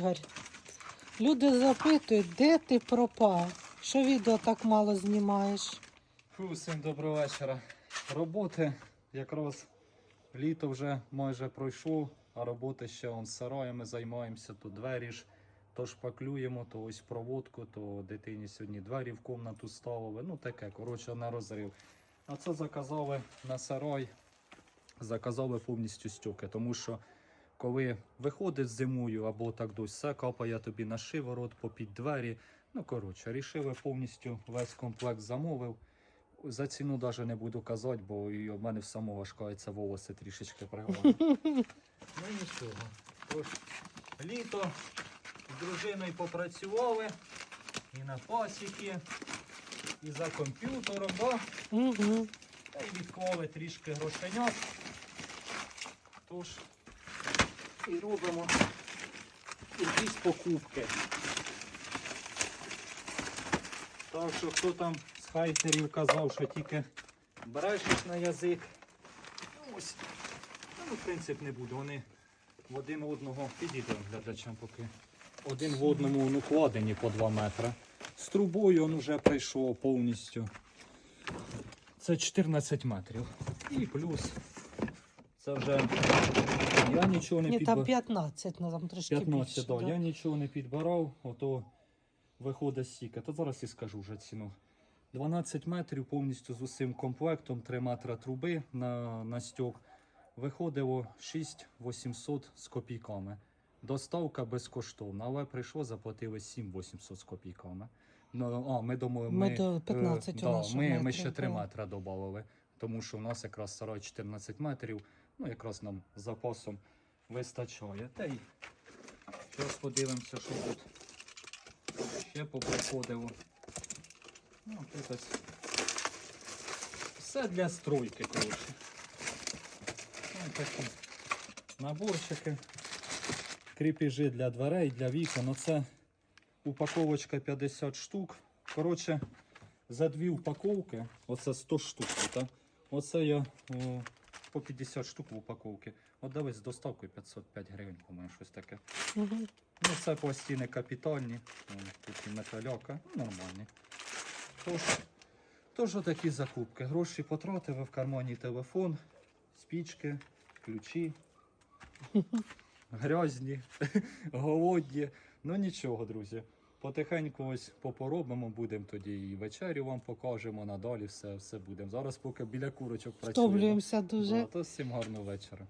Ігор. Люди запитують, де ти пропав? Що відео так мало знімаєш? Фу, всім доброго вечора. Роботи якраз літо вже майже пройшло, а роботи ще он сараями займаємося, то двері ж то шпаклюємо, то ось проводку, то дитині сьогодні двері в комнату ставили. Ну таке, коротше, на розрив. А це заказали на сарай, заказали повністю стюки, тому що коли виходить зимою або так дось, все капає тобі на шиворот, попід двері. Ну, коротше, рішили повністю весь комплект замовив. За ціну навіть не буду казати, бо і в мене в самого шкається волоси трішечки пригодить. ну нічого. Тож, літо з дружиною попрацювали і на пасіки, і за комп'ютером, да? Угу. та й відклали трішки грошенят. Тож і робимо якісь покупки. Так що хто там з хайтерів казав, що тільки брешеш на язик. Ну, Ось. Ну, в принципі, не буду. Вони в один одного підійдемо глядачам поки. Один в одному ну, кладені по 2 метри. З трубою він вже прийшов повністю. Це 14 метрів. І плюс. Це вже я нічого не Ні, підбирав. там 15, ну там трошки 15, більше. да. Я нічого не підбирав, ото виходить стільки. То зараз і скажу вже ціну. 12 метрів повністю з усім комплектом, 3 метри труби на, на стьок. Виходило 6800 з копійками. Доставка безкоштовна, але прийшло, заплатили 7800 з копійками. Ну, а, ми думали, Ми ми, до 15 е, у да, нас ми, ми ще 3 да. метри додали, тому що у нас якраз сарай 14 метрів, ну якраз нам з запасом вистачає. Та й зараз подивимося, що тут ще поприходило. Ну, тут ось все для стройки, коротше. Ну, такі наборчики, кріпіжі для дверей, для вікон. Оце упаковочка 50 штук. Коротше, за дві упаковки, оце 100 штук. Так? Оце я о, по 50 штук в упаковці. От дивись, з доставкою 505 гривень, по-моєму, щось таке. Мгм. Ну, це пластини капітальні, тут і металяка, ну, нормальні. Тож, тож отакі закупки. Гроші потратили в кармані телефон, спічки, ключі. Грязні, голодні. Ну нічого, друзі. Потихеньку ось попоробимо, будемо тоді і вечерю вам покажемо, надалі все, все будемо. Зараз поки біля курочок працюємо. Втомлюємося дуже. Да, то всім гарного вечора.